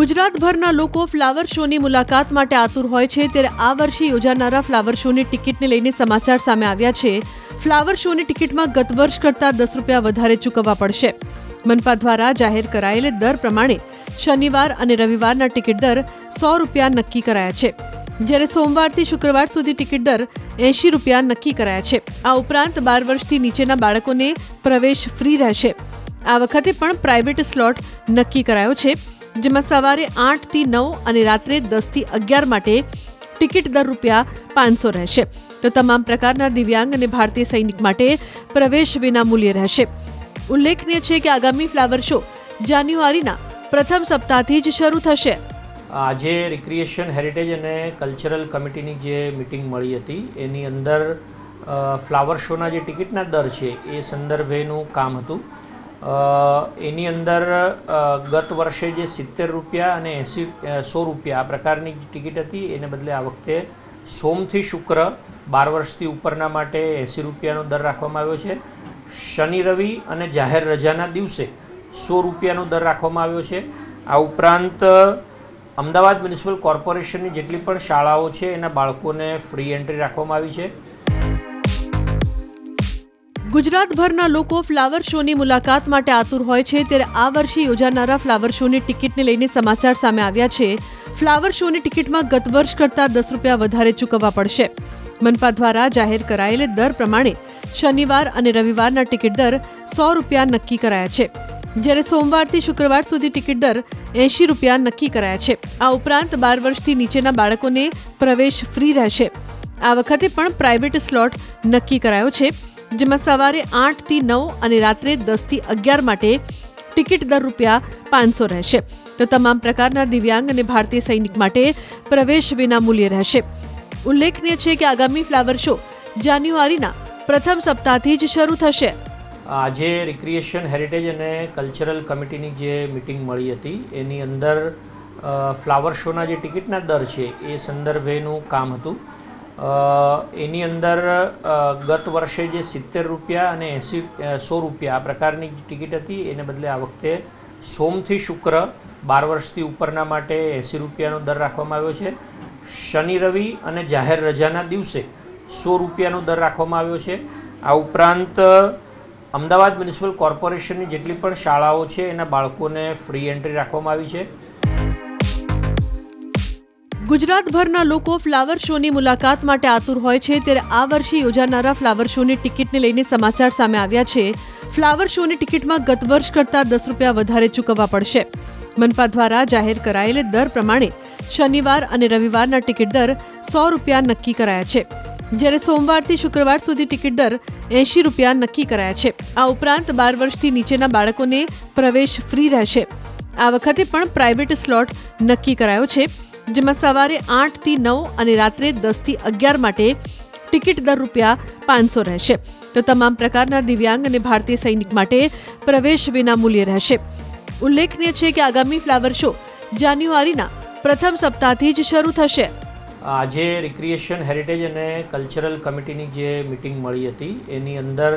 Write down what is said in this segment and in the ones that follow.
ગુજરાતભરના લોકો ફ્લાવર શોની મુલાકાત માટે આતુર હોય છે ત્યારે આ વર્ષે યોજાનારા ફ્લાવર શોની ટિકિટને લઈને સમાચાર સામે આવ્યા છે. ફ્લાવર શોની ટિકિટમાં ગત વર્ષ કરતાં દસ રૂપિયા વધારે ચૂકવવા પડશે. મનપા દ્વારા જાહેર કરાયેલ દર પ્રમાણે શનિવાર અને રવિવારના ટિકિટ દર સો રૂપિયા નક્કી કરાયા છે. જ્યારે સોમવારથી શુક્રવાર સુધી ટિકિટ દર એંશી રૂપિયા નક્કી કરાયા છે. આ ઉપરાંત બાર વર્ષથી નીચેના બાળકોને પ્રવેશ ફ્રી રહેશે. આ વખતે પણ પ્રાઇવેટ સ્લોટ નક્કી કરાયો છે. જેમાં સવારે આઠથી નવ અને રાત્રે દસથી અગિયાર માટે ટિકિટ દર રૂપિયા પાંચસો રહેશે. તો તમામ પ્રકારના દિવ્યાંગ અને ભારતીય સૈનિક માટે પ્રવેશ વિનામૂલ્ય રહેશે. ઉલ્લેખનીય છે કે આગામી ફ્લાવર શો જાન્યુઆરીના પ્રથમ સપ્તાહથી જ શરૂ થશે. આજે રિક્રિએશન હેરિટેજ અને કલ્ચરલ કમિટીની જે મિટિંગ મળી હતી, એની અંદર ફ્લાવર શોના જે ટિકિટના દર છે, એ સંદર્ભેનું કામ હતું. એની અંદર ગત વર્ષે જે સિત્તેર રૂપિયા અને એંસી સો રૂપિયા આ પ્રકારની ટિકિટ હતી. એને બદલે આ વખતે સોમથી શુક્ર બાર વર્ષથી ઉપરના માટે એંસી રૂપિયાનો દર રાખવામાં આવ્યો છે. શનિ, રવિ અને જાહેર રજાના દિવસે સો રૂપિયાનો દર રાખવામાં આવ્યો છે. આ ઉપરાંત, અમદાવાદ મ્યુનિસિપલ કોર્પોરેશનની જેટલી પણ શાળાઓ છે, એના બાળકોને ફ્રી એન્ટ્રી રાખવામાં આવી છે. ગુજરાતભરના લોકો ફ્લાવર શોની મુલાકાત માટે આતુર હોય છે, ત્યારે આ વર્ષે યોજાનારા ફ્લાવર શોની ટિકિટને લઈને સમાચાર સામે આવ્યા છે. ફ્લાવર શોની ટિકિટમાં ગત વર્ષ કરતાં દસ રૂપિયા વધારે ચૂકવવા પડશે. મનપા દ્વારા જાહેર કરાયેલ દર પ્રમાણે શનિવાર અને રવિવારના ટિકિટ દર સો રૂપિયા નક્કી કરાયા છે. જ્યારે સોમવારથી શુક્રવાર સુધી ટિકિટ દર એંશી રૂપિયા નક્કી કરાયા છે. આ ઉપરાંત બાર વર્ષથી નીચેના બાળકોને પ્રવેશ ફ્રી રહેશે. આ વખતે પણ પ્રાઇવેટ સ્લોટ નક્કી કરાયો છે. જેમાં સવારે આઠથી નવ અને રાત્રે દસથી અગિયાર માટે ટિકિટ દર રૂપિયા પાંચસો રહેશે. તો તમામ પ્રકારના દિવ્યાંગ અને ભારતીય સૈનિક માટે પ્રવેશ વિના મૂલ્યે રહેશે. ઉલ્લેખનીય છે કે આગામી ફ્લાવર શો જાન્યુઆરીના પ્રથમ સપ્તાહથી જ શરૂ થશે. આજે રિક્રિએશન હેરિટેજ અને કલ્ચરલ કમિટીની જે મિટિંગ મળી હતી, એની અંદર ફ્લાવર શોના જે ટિકિટના દર છે, એ સંદર્ભેનું કામ હતું. એની અંદર ગત વર્ષે જે સિત્તેર રૂપિયા અને એંસી સો રૂપિયા આ પ્રકારની ટિકિટ હતી. એને બદલે આ વખતે સોમથી શુક્ર બાર વર્ષથી ઉપરના માટે એંસી રૂપિયાનો દર રાખવામાં આવ્યો છે. શનિ, રવિ અને જાહેર રજાના દિવસે સો રૂપિયાનો દર રાખવામાં આવ્યો છે. આ ઉપરાંત, અમદાવાદ મ્યુનિસિપલ કોર્પોરેશનની જેટલી પણ શાળાઓ છે, એના બાળકોને ફ્રી એન્ટ્રી રાખવામાં આવી છે. ગુજરાતભરના લોકો ફ્લાવર શોની મુલાકાત માટે આતુર હોય છે ત્યારે આ વર્ષે યોજાનારા ફ્લાવર શોની ટિકિટને લઈને સમાચાર સામે આવ્યા છે. ફ્લાવર શોની ટિકિટમાં ગત વર્ષ કરતાં દસ રૂપિયા વધારે ચૂકવવા પડશે. મનપા દ્વારા જાહેર કરાયેલ દર પ્રમાણે શનિવાર અને રવિવારના ટિકિટ દર સો રૂપિયા નક્કી કરાયા છે. જ્યારે સોમવારથી શુક્રવાર સુધી ટિકિટ દર એંશી રૂપિયા નક્કી કરાયા છે. આ ઉપરાંત બાર વર્ષથી નીચેના બાળકોને પ્રવેશ ફ્રી રહેશે. આ વખતે પણ પ્રાઇવેટ સ્લોટ નક્કી કરાયો છે. જેમાં સવારે આઠથી નવ અને રાત્રે દસથી અગિયાર માટે ટિકિટ દર રૂપિયા પાંચસો રહેશે. તો તમામ પ્રકારના દિવ્યાંગ અને ભારતીય સૈનિક માટે પ્રવેશ વિનામૂલ્ય રહેશે. ઉલ્લેખનીય છે કે આગામી ફ્લાવર શો જાન્યુઆરીના પ્રથમ સપ્તાહથી જ શરૂ થશે. આજે રિક્રિએશન હેરિટેજ અને કલ્ચરલ કમિટીની જે મિટિંગ મળી હતી, એની અંદર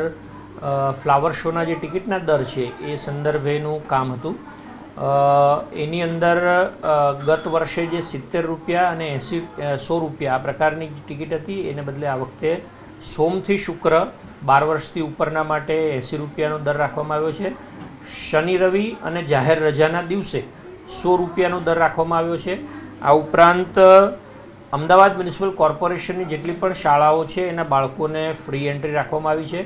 ફ્લાવર શોના જે ટિકિટના દર છે, એ સંદર્ભેનું કામ હતું. એની અંદર ગત વર્ષે જે સિત્તેર રૂપિયા અને એંસી સો રૂપિયા આ પ્રકારની ટિકિટ હતી. એને બદલે આ વખતે સોમથી શુક્ર બાર વર્ષથી ઉપરના માટે એંસી રૂપિયાનો દર રાખવામાં આવ્યો છે. શનિ, રવિ અને જાહેર રજાના દિવસે સો રૂપિયાનો દર રાખવામાં આવ્યો છે. આ ઉપરાંત, અમદાવાદ મ્યુનિસિપલ કોર્પોરેશનની જેટલી પણ શાળાઓ છે, એના બાળકોને ફ્રી એન્ટ્રી રાખવામાં આવી છે.